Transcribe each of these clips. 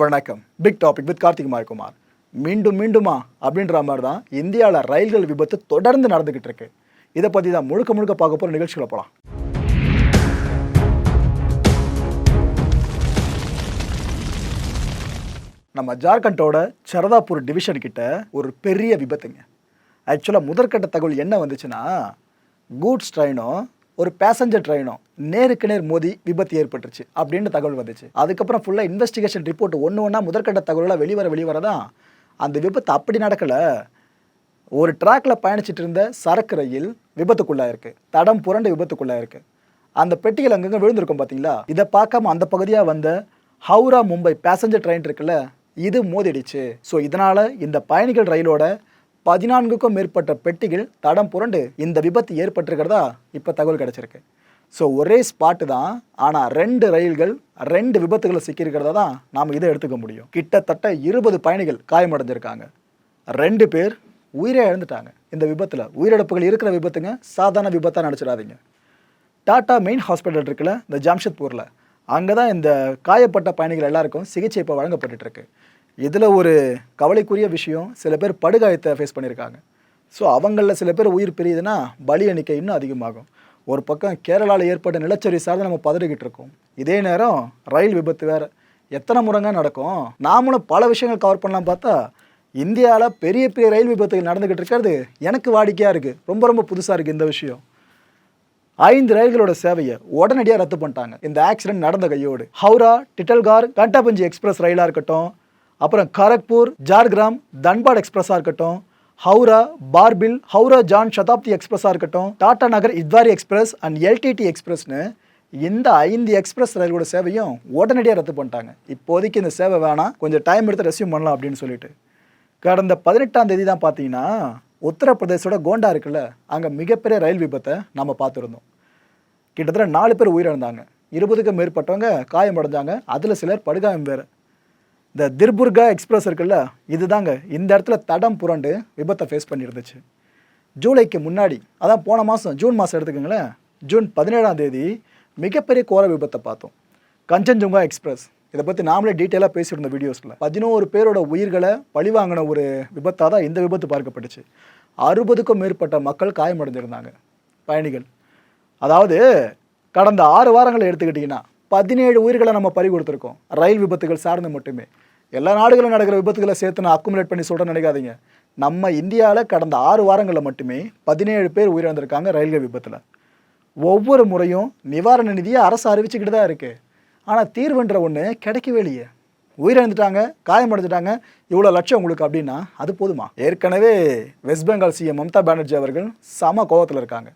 வணக்கம். Big topic with Karthik Mayakumar மீண்டும் மீண்டுமா அப்படின்ற மாதிரி தான் இந்தியாவில் ரயில்கள் விபத்து தொடர்ந்து நடந்துக்கிட்டு இருக்கு. இதை பற்றி தான் முழுக்க முழுக்க பார்க்க போகிற நிகழ்ச்சிகளை போகலாம் நம்ம ஜார்க்கண்டோட சரதாப்பூர் டிவிஷன் கிட்ட ஒரு பெரிய விபத்துங்க. ஆக்சுவலாக முதற்கட்ட தகவல் என்ன வந்துச்சுன்னா கூட்ஸ் ட்ரெயினும் ஒரு பேசஞ்சர் ட்ரெயினும் நேருக்கு நேர் மோதி விபத்து ஏற்பட்டுருச்சு அப்படின்னு தகவல் வந்துச்சு. அதுக்கப்புறம் ஃபுல்லாக இன்வெஸ்டிகேஷன் ரிப்போர்ட் ஒன்று ஒன்றா முதற்கட்ட தகவலாக வெளிவர வெளிவர தான் அந்த விபத்து அப்படி நடக்கலை. ஒரு ட்ராக்கில் பயணிச்சிட்டு இருந்த சரக்கு ரயில் விபத்துக்குள்ளாயிருக்கு. தடம் புரண்டு விபத்துக்குள்ளாயிருக்கு. அந்த பெட்டிகள் அங்கங்கே விழுந்திருக்கும் பார்த்தீங்களா இதை பார்க்காம அந்த பகுதியாக வந்த ஹவுரா மும்பை பேசஞ்சர் ட்ரெயின் இருக்குல்ல இது மோதிடுச்சு. ஸோ இதனால் இந்த பயணிகள் ரயிலோட பதினான்குக்கும் மேற்பட்ட பெட்டிகள் தடம் புரண்டு இந்த விபத்து ஏற்பட்டிருக்கிறதா இப்போ தகவல் கிடச்சிருக்கு. ஸோ ஒரே ஸ்பாட்டு தான் ஆனால் ரெண்டு ரயில்கள் ரெண்டு விபத்துகளை சிக்கியிருக்கிறதா தான் நாம் இதை எடுத்துக்க முடியும். கிட்டத்தட்ட இருபது பயணிகள் காயமடைஞ்சிருக்காங்க. ரெண்டு பேர் உயிரே இழந்துட்டாங்க. இந்த விபத்தில் உயிரிழப்புகள் இருக்கிற விபத்துங்க சாதாரண விபத்தாக நினச்சிடாதீங்க. டாட்டா மெயின் ஹாஸ்பிட்டல் இருக்குல்ல இந்த ஜாம்ஷத்பூரில் அங்கே தான் இந்த காயப்பட்ட பயணிகள் எல்லாருக்கும் சிகிச்சை இப்போ வழங்கப்பட்டுருக்கு இதில் ஒரு கவலைக்குரிய விஷயம் சில பேர் படுகாயத்தை ஃபேஸ் பண்ணியிருக்காங்க. ஸோ அவங்களில் சில பேர் உயிர் பிரியுதுன்னா பலி எண்ணிக்கை இன்னும் அதிகமாகும். ஒரு பக்கம் கேரளாவில் ஏற்பட்ட நிலச்சரி சார்ந்து நம்ம பதறிக்கிட்டு இருக்கோம். இதே நேரம் ரயில் விபத்து வேறு. எத்தனை முறைங்க நடக்கும்? நாமளும் பல விஷயங்கள் கவர் பண்ணலாம் பார்த்தா இந்தியாவில் பெரிய பெரிய ரயில் விபத்துகள் நடந்துக்கிட்டு இருக்கிறது எனக்கு வாடிக்கையாக இருக்குது ரொம்ப ரொம்ப புதுசாக இருக்குது இந்த விஷயம். ஐந்து ரயில்களோட சேவையை உடனடியாக ரத்து பண்ணிட்டாங்க. இந்த ஆக்சிடென்ட் நடந்த கையோடு. ஹவுரா டிட்டல்கார் கண்டாபஞ்சி எக்ஸ்பிரஸ் ரயிலாக இருக்கட்டும் அப்புறம் கரக்பூர் ஜார்கிராம் தன்பாட் எக்ஸ்பிரஸாக இருக்கட்டும் ஹவுரா பார்பில் ஹவுரா ஜான் சதாப்தி எக்ஸ்பிரஸாக இருக்கட்டும் Tata Nagar Itwari express and LTT எக்ஸ்பிரஸ்னு இந்த ஐந்து எக்ஸ்பிரஸ் ரயிலோட சேவையும் உடனடியாக ரத்து பண்ணிட்டாங்க. இப்போதைக்கு இந்த சேவை வேணாம். கொஞ்சம் டைம் எடுத்து ரெஸ்யூம் பண்ணலாம் அப்படின்னு சொல்லிட்டு. கடந்த பதினெட்டாம் தேதி தான் பார்த்தீங்கன்னா உத்தரப்பிரதேசோட கோண்டா இருக்குல்ல அங்கே மிகப்பெரிய ரயில் விபத்தை நம்ம பார்த்துருந்தோம். கிட்டத்தட்ட நாலு பேர் உயிரிழந்தாங்க. இருபதுக்கும் மேற்பட்டவங்க காயமடைஞ்சாங்க. அதில் சிலர் படுகாயம் வேறு. இந்த திர்புர்கா எக்ஸ்பிரஸ் இருக்குல்ல இதுதாங்க. இந்த இடத்துல தடம் புரண்டு விபத்தை ஃபேஸ் பண்ணியிருந்துச்சு. ஜூலைக்கு முன்னாடி அதான் போன மாதம் ஜூன் மாதம் எடுத்துக்கோங்களேன். ஜூன் பதினேழாம் தேதி மிகப்பெரிய கோர விபத்தை பார்த்தோம். கஞ்சன்ஜுங்கா எக்ஸ்பிரஸ். இதை பற்றி நாமளே டீட்டெயிலாக பேசியிருந்த வீடியோஸில் பதினோரு பேரோட உயிர்களை பழிவாங்கின ஒரு விபத்தாக தான் இந்த விபத்து பார்க்கப்பட்டுச்சு. அறுபதுக்கும் மேற்பட்ட மக்கள் காயமடைஞ்சிருந்தாங்க. பயணிகள். அதாவது கடந்த ஆறு வாரங்களை எடுத்துக்கிட்டிங்கன்னா பதினேழு உயிர்களை நம்ம பறி கொடுத்துருக்கோம். ரயில் விபத்துகள் சார்ந்து மட்டுமே. எல்லா நாடுகளும் நடக்கிற விபத்துகளை சேர்த்து நான் அக்குமுலேட் பண்ணி சொல்கிறேன்னு நினைக்காதீங்க. நம்ம இந்தியாவில் கடந்த ஆறு வாரங்களில் மட்டுமே பதினேழு பேர் உயிரிழந்திருக்காங்க ரயில்வே விபத்தில். ஒவ்வொரு முறையும் நிவாரண நிதியை அரசு அறிவிச்சுக்கிட்டு தான் இருக்குது ஆனால் தீர்வுன்ற ஒன்று கிடைக்கவே இல்லையே. உயிரிழந்துட்டாங்க காயமடைஞ்சிட்டாங்க. இவ்வளோ லட்சம் உங்களுக்கு அப்படின்னா அது போதுமா? ஏற்கனவே வெஸ்ட் பெங்கால் சிஎம் மம்தா பானர்ஜி அவர்கள் சம கோவத்தில் இருக்காங்க.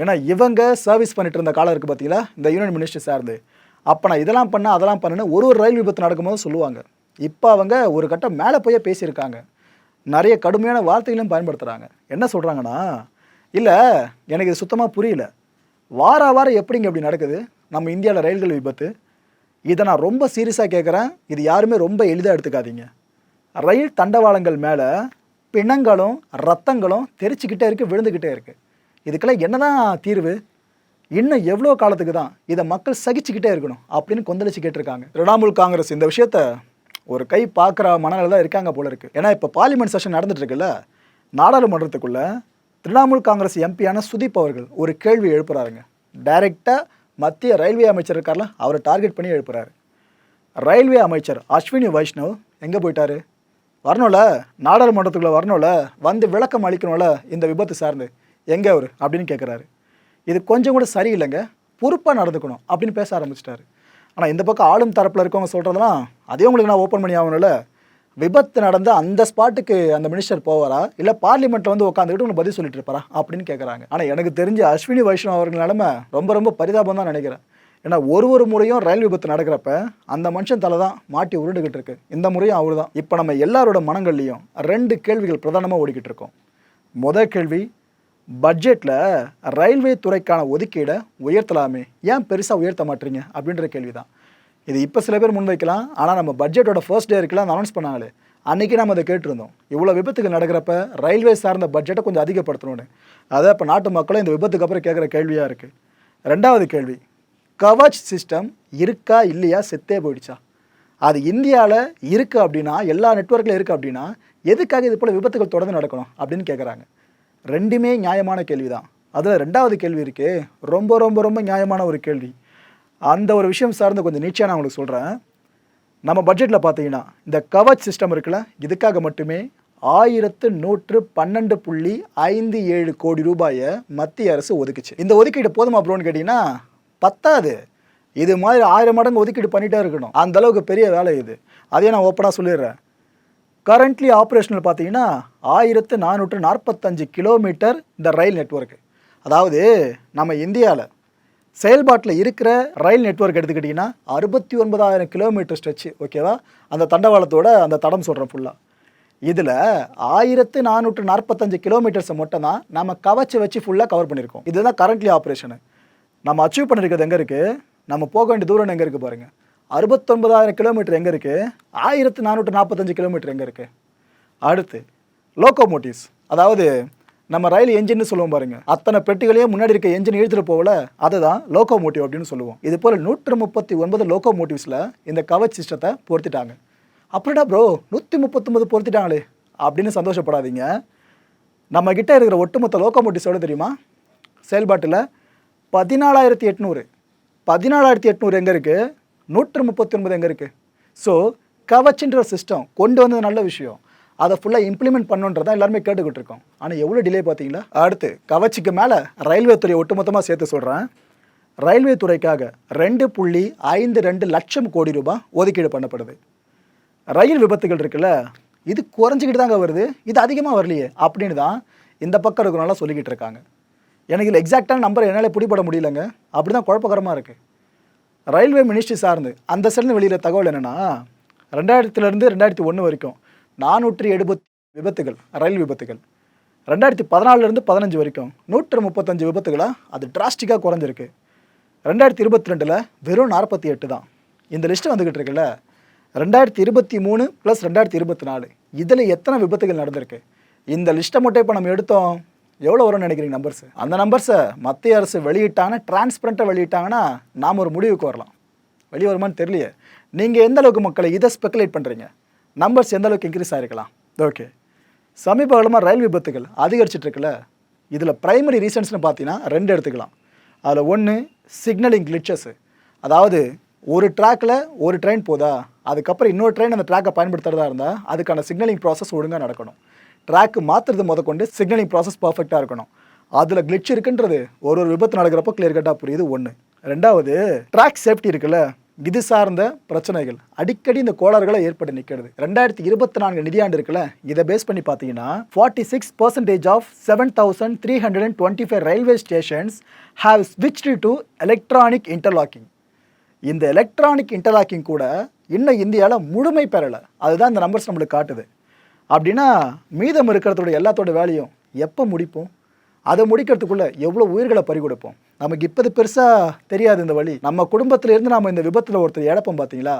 ஏன்னா இவங்க சர்வீஸ் பண்ணிட்டு இருந்த காலம் இருக்குது பார்த்தீங்களா இந்த யூனியன் மினிஸ்டர் சார்ந்து. அப்போ நான் இதெல்லாம் பண்ண அதெல்லாம் பண்ணேன்னு ஒரு ஒரு ரயில் விபத்து நடக்கும்போது சொல்லுவாங்க. இப்போ அவங்க ஒரு கட்டம் மேலே போய் பேசியிருக்காங்க. நிறைய கடுமையான வார்த்தைகளையும் பயன்படுத்துகிறாங்க என்ன சொல்கிறாங்கன்னா இல்லை எனக்கு இது சுத்தமாக புரியல. வார வாரம் எப்படிங்க இப்படி நடக்குது? நம்ம இந்தியாவில் ரயில்கள் விபத்து. இதை நான் ரொம்ப சீரியஸாக கேட்குறேன் இது யாருமே ரொம்ப எளிதாக எடுத்துக்காதீங்க. ரயில் தண்டவாளங்கள் மேலே பிணங்களும் ரத்தங்களும் தெரிச்சுக்கிட்டே இருக்குது விழுந்துக்கிட்டே இருக்குது இதுக்கெல்லாம் என்னதான் தீர்வு? இன்னும் எவ்வளோ காலத்துக்கு தான் இதை மக்கள் சகிச்சுக்கிட்டே இருக்கணும் அப்படின்னு கொந்தளிச்சு கேட்டிருக்காங்க. திரிணாமுல் காங்கிரஸ் இந்த விஷயத்த ஒரு கை பார்க்குற மனநிலை தான் இருக்காங்க போல இருக்குது ஏன்னா இப்போ பார்லிமெண்ட் செஷன் நடந்துட்டு இருக்குல்ல நாடாளுமன்றத்துக்குள்ளே திரிணாமுல் காங்கிரஸ் எம்பியான சுதீப் அவர்கள் ஒரு கேள்வி எழுப்புறாருங்க. டைரெக்டாக மத்திய ரயில்வே அமைச்சர் இருக்கார்ல அவரை டார்கெட் பண்ணி எழுப்புறாரு. ரயில்வே அமைச்சர் அஸ்வினி வைஷ்ணவ் எங்கே போயிட்டாரு? வரணும்ல நாடாளுமன்றத்துக்குள்ளே வரணும்ல வந்து விளக்கம் அளிக்கணும்ல இந்த விபத்து சார்ந்து. எங்கே அவர் அப்படின்னு கேட்குறாரு இது கொஞ்சம் கூட சரியில்லைங்க. பொறுப்பாக நடந்துக்கணும் அப்படின்னு பேச ஆரம்பிச்சிட்டாரு. ஆனால் இந்த பக்கம் ஆளும் தரப்பில் இருக்கவங்க சொல்கிறதெல்லாம் அதே உங்களுக்கு நான் ஓப்பன் பண்ணி ஆகணும்ல? விபத்து நடந்த அந்த ஸ்பாட்டுக்கு அந்த மினிஸ்டர் போவாரா? இல்லை பார்லிமெண்ட்டில் வந்து உட்காந்துக்கிட்டு உங்களுக்கு பதில் சொல்லிட்டு இருப்பாரா? அப்படின்னு கேட்குறாங்க ஆனால் எனக்கு தெரிஞ்ச அஸ்வினி வைஷ்ணவ் அவர்கள் நிலமை ரொம்ப ரொம்ப பரிதாபம் தான் நினைக்கிறேன். ஏன்னா ஒரு ஒரு முறையும் ரயில் விபத்து நடக்கிறப்ப அந்த மனுஷன் தலை தான் மாட்டி உருண்டுகிட்டு இருக்கு. இந்த முறையும் அவர் தான் இப்போ நம்ம எல்லாரோட மனங்கள்லையும் ரெண்டு கேள்விகள் பிரதானமாக ஓடிக்கிட்டு இருக்கோம். முதல் கேள்வி பட்ஜெட்டில் ரயில்வே துறைக்கான ஒதுக்கீடை உயர்த்தலாமே. ஏன் பெருசாக உயர்த்த மாட்டீங்க? அப்படின்ற கேள்வி தான் இது இப்போ சில பேர் முன்வைக்கலாம். ஆனால் நம்ம பட்ஜெட்டோட ஃபர்ஸ்ட் டே இருக்கலாம் அனௌன்ஸ் பண்ணாங்களே. அன்றைக்கி நம்ம அதை கேட்டிருந்தோம். இவ்வளோ விபத்துகள் நடக்கிறப்ப ரயில்வே சார்ந்த பட்ஜெட்டை கொஞ்சம் அதிகப்படுத்தணும்னு. அதை இப்போ நாட்டு மக்களும் இந்த விபத்துக்கு அப்புறம் கேட்குற கேள்வியாக இருக்குது ரெண்டாவது கேள்வி. கவச் சிஸ்டம் இருக்கா இல்லையா? செத்தே போயிடுச்சா? அது இந்தியாவில் இருக்குது அப்படின்னா எல்லா நெட்ஒர்க்கில் இருக்குது அப்படின்னா எதுக்காக இது போல் விபத்துகள் தொடர்ந்து நடக்கணும் அப்படின்னு கேட்குறாங்க ரெண்டுமே நியாயமான கேள்வி தான் அதில் ரெண்டாவது கேள்வி இருக்கே. ரொம்ப ரொம்ப ரொம்ப நியாயமான ஒரு கேள்வி. அந்த ஒரு விஷயம் சார்ந்து கொஞ்சம் நீச்சாக நான் உங்களுக்கு சொல்கிறேன் நம்ம பட்ஜெட்டில் பார்த்தீங்கன்னா இந்த கவச் சிஸ்டம் இருக்குல்ல இதுக்காக மட்டுமே ஆயிரத்து நூற்று பன்னெண்டு புள்ளி ஐந்து ஏழு கோடி ரூபாயை மத்திய அரசு ஒதுக்குச்சு. இந்த ஒதுக்கீடு போதுமா ப்ரோன்னு கேட்டிங்கன்னா பத்தாது. இது மாதிரி ஆயிரம் மடங்கு ஒதுக்கீடு பண்ணிகிட்டே இருக்கணும். அந்த அளவுக்கு பெரிய வேலை இது. அதையே நான் ஓப்பனாக சொல்லிடுறேன். கரண்ட்லி ஆப்ரேஷனில் பார்த்தீங்கன்னா ஆயிரத்து நானூற்று நாற்பத்தஞ்சு கிலோமீட்டர் இந்த ரயில் நெட்வொர்க்கு அதாவது நம்ம இந்தியாவில் செயல்பாட்டில் இருக்கிற ரயில் நெட்வொர்க் எடுத்துக்கிட்டிங்கன்னா அறுபத்தி ஒன்பதாயிரம் கிலோமீட்டர் ஸ்ட்ரெச்சு ஓகேவா அந்த தண்டவாளத்தோட அந்த தடம் சொல்கிறேன் ஃபுல்லாக இதில் ஆயிரத்து நானூற்று நாற்பத்தஞ்சு கிலோமீட்டர்ஸை மட்டும் தான் நம்ம கவச்சி வச்சு ஃபுல்லாக கவர் பண்ணியிருக்கோம். இதுதான் கரண்ட்லி ஆப்ரேஷனு நம்ம அச்சீவ் பண்ணியிருக்கிறது எங்கே இருக்குது நம்ம போக வேண்டிய தூரம் எங்கே இருக்குது பாருங்கள் அறுபத்தொன்பதாயிரம் கிலோமீட்டர் எங்கே இருக்குது ஆயிரத்து நானூற்று நாற்பத்தஞ்சு கிலோமீட்டர் எங்கே இருக்குது அடுத்து லோக்கோமோட்டிவ்ஸ் அதாவது நம்ம ரயில் என்ஜின்னு சொல்லுவோம் பாருங்க. அத்தனை பெட்டிகளையும் முன்னாடி இருக்க என்ஜின் இழுத்துட்டு போகல அதுதான் லோக்கோமோட்டிவ் அப்படின்னு சொல்லுவோம். இது போல் நூற்று முப்பத்தி ஒன்பது லோக்கோமோட்டிவ்ஸில் இந்த கவச் சிஸ்டத்தை பொருத்திட்டாங்க. அப்படின்னா ப்ரோ நூற்றி முப்பத்தொம்பது பொருத்திட்டாங்களே அப்படின்னு சந்தோஷப்படாதீங்க. நம்ம கிட்ட இருக்கிற ஒட்டுமொத்த லோக்கோமோட்டிவ்ஸ் எவ்வளோ தெரியுமா? செயல்பாட்டில் பதினாலாயிரத்தி எட்நூறு. பதினாலாயிரத்தி எட்நூறு எங்கே இருக்குது நூற்று முப்பத்தி ஒன்பது எங்கே இருக்குது ஸோ கவச்சுன்ற சிஸ்டம் கொண்டு வந்தது நல்ல விஷயம். அதை ஃபுல்லாக இம்ப்ளிமெண்ட் பண்ணுன்றதான் எல்லாருமே கேட்டுக்கிட்டு இருக்கோம் ஆனால் எவ்வளோ டிலே பார்த்தீங்களா? அடுத்து கவச்சுக்கு மேலே ரயில்வே துறையை ஒட்டுமொத்தமாக சேர்த்து சொல்கிறேன் ரயில்வே துறைக்காக ரெண்டு புள்ளி ஐந்து ரெண்டு லட்சம் கோடி ரூபாய் ஒதுக்கீடு பண்ணப்படுது. ரயில் விபத்துகள் இருக்குல்ல இது குறைஞ்சிக்கிட்டு தாங்க வருது. இது அதிகமாக வரலையே அப்படின்னு தான் இந்த பக்கம் இருக்கிறனால சொல்லிக்கிட்டு இருக்காங்க. எனக்கு இதில் எக்ஸாக்டான நம்பர் என்னால் பிடிபட முடியலங்க. அப்படி தான் குழப்பகரமாக இருக்குது ரயில்வே மினிஸ்ட்ரி சார்ந்து அந்த சைடு வெளியில தகவல் என்னென்னா ரெண்டாயிரத்துலேருந்து ரெண்டாயிரத்தி ஒன்று வரைக்கும் நானூற்றி எழுபத்தி விபத்துகள் ரயில் விபத்துகள். ரெண்டாயிரத்தி பதினாலிருந்து பதினஞ்சு வரைக்கும் நூற்று முப்பத்தஞ்சு விபத்துகளாக அது டிராஸ்டிக்காக குறைஞ்சிருக்கு. ரெண்டாயிரத்தி இருபத்தி ரெண்டில் வெறும் நாற்பத்தி எட்டு தான். இந்த லிஸ்ட்டு வந்துக்கிட்டு இருக்குல்ல ரெண்டாயிரத்தி இருபத்தி மூணு ப்ளஸ் ரெண்டாயிரத்தி இருபத்தி நாலு இதில் எத்தனை விபத்துகள் நடந்திருக்கு? இந்த லிஸ்ட்டை மட்டும் இப்போ நம்ம எடுத்தோம். எவ்வளோ வரும்னு நினைக்கிறீங்க நம்பர்ஸ் அந்த நம்பர்ஸை மத்திய அரசு வெளியிட்டாங்கன்னா டிரான்ஸ்பரண்ட்டாக வெளியிட்டாங்கன்னா நாம் ஒரு முடிவுக்கு வரலாம். வெளியே வருமானு தெரியலையே. நீங்கள் எந்த அளவுக்கு மக்களை இதை ஸ்பெக்குலேட் பண்ணுறீங்க நம்பர்ஸ் எந்த அளவுக்கு இன்க்ரீஸ் ஆகிருக்கலாம் ஓகே சமீப காலமாக ரயில் விபத்துகள் அதிகரிச்சிட்ருக்குல்ல இதில் ப்ரைமரி ரீசன்ஸ்னு பார்த்தீங்கன்னா ரெண்டு எடுத்துக்கலாம். அதில் ஒன்று சிக்னலிங் கிளிச்சஸ்ஸு அதாவது ஒரு ட்ராக்கில் ஒரு ட்ரெயின் போதா? அதுக்கப்புறம் இன்னொரு ட்ரெயின் அந்த ட்ராக்கை பயன்படுத்துறதா இருந்தால் அதுக்கான சிக்னலிங் ப்ராசஸ் ஒழுங்காக நடக்கணும். ட்ராக்கு மாற்றுறது முதற்கொண்டு சிக்னலிங் ப்ராசஸ் பர்ஃபெக்டாக இருக்கணும். அதில் கிளிச் இருக்குன்றது ஒரு ஒரு விபத்து நடக்கிறப்போ கிளியர் கட்டாக புரியுது ஒன்று ரெண்டாவது ட்ராக் சேஃப்டி இருக்குல்ல இது சார்ந்த பிரச்சனைகள். அடிக்கடி இந்த கோளாறுகளை ஏற்பட்டு நிற்கிறது ரெண்டாயிரத்தி இருபத்தி நான்கு நிதியாண்டு இருக்குல்ல இதை பேஸ் பண்ணி பார்த்தீங்கன்னா forty six percentage of seven thousand three hundred and twenty five railway stations have switched to electronic interlocking இந்த எலக்ட்ரானிக் இன்டர்லாக்கிங் கூட இன்னும் இந்தியாவில் முழுமை பெறலை. அதுதான் இந்த நம்பர்ஸ் நம்மளுக்கு காட்டுது. அப்படின்னா மீதம் இருக்கிறதோட எல்லாத்தோட வேலையும் எப்போ முடிப்போம்? அதை முடிக்கிறதுக்குள்ளே எவ்வளோ உயிர்களை பறி கொடுப்போம்? நமக்கு இப்போது பெருசாக தெரியாது இந்த வழி. நம்ம குடும்பத்திலேருந்து நம்ம இந்த விபத்தில் ஒருத்தர் இழப்போம் பார்த்தீங்களா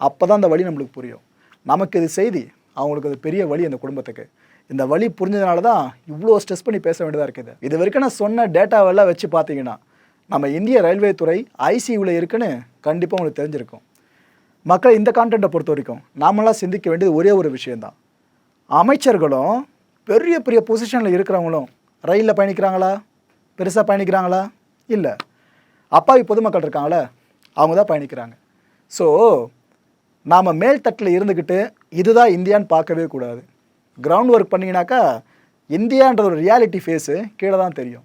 அப்போ தான் அந்த வழி நம்மளுக்கு புரியும். நமக்கு இது செய்தி அவங்களுக்கு அது பெரிய வழி அந்த குடும்பத்துக்கு. இந்த வழி புரிஞ்சதுனால தான் இவ்வளோ ஸ்ட்ரெஸ் பண்ணி பேச வேண்டியதாக இருக்குது. இது வரைக்கும் நான் சொன்ன டேட்டாவெல்லாம் வச்சு பார்த்தீங்கன்னா நம்ம இந்திய ரயில்வே துறை ஐசியூவில் இருக்குன்னு கண்டிப்பாக உங்களுக்கு தெரிஞ்சிருக்கும். மக்கள் இந்த கான்டென்ட்டை பொறுத்த வரைக்கும் நாமெல்லாம் சிந்திக்க வேண்டியது ஒரே ஒரு விஷயந்தான் அமைச்சர்களும் பெரிய பெரிய பொசிஷனில் இருக்கிறவங்களும் ரயிலில் பயணிக்கிறாங்களா? பெருசாக பயணிக்கிறாங்களா? இல்லை. அப்பாவி பொதுமக்கள் இருக்காங்களே அவங்க தான் பயணிக்கிறாங்க. ஸோ நாம் மேல்தட்டில் இருந்துக்கிட்டு இதுதான் இந்தியான்னு பார்க்கவே கூடாது. கிரவுண்ட் ஒர்க் பண்ணிங்கனாக்கா இந்தியான்ற ஒரு ரியாலிட்டி ஃபேஸு கீழே தான் தெரியும்.